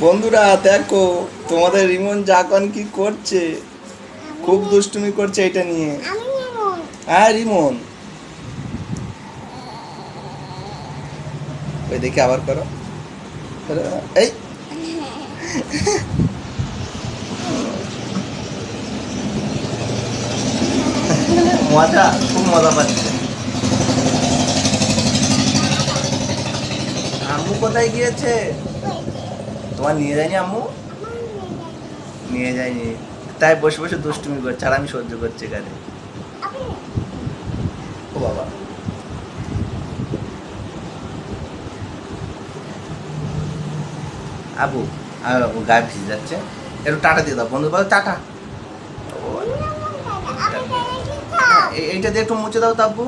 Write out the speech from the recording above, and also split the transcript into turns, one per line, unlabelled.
বন্ধুরা দেখো তোমাদের রিমন জাকন কি করছে? খুব দুষ্টুমি করছে এটা নিয়ে। হ্যাঁ রিমন। ওই দেখে আবার করো। করো। এই। মজা খুব মজা পাচ্ছে। আম্মু কোথায় গিয়েছে? তোমার নিয়ে যায়নি আম্মু? নিয়ে যায়নি। তাই বসে বসে দুষ্টুমি করছে আর আমি সহ্য করছি এখানে। ও বাবা। আবু গায়ে ভিজে যাচ্ছে। একটু টাটা দিয়ে দাও বন্ধু বলো টাটা। এইটা দিয়ে একটু মুছে দাও তো আব্বু।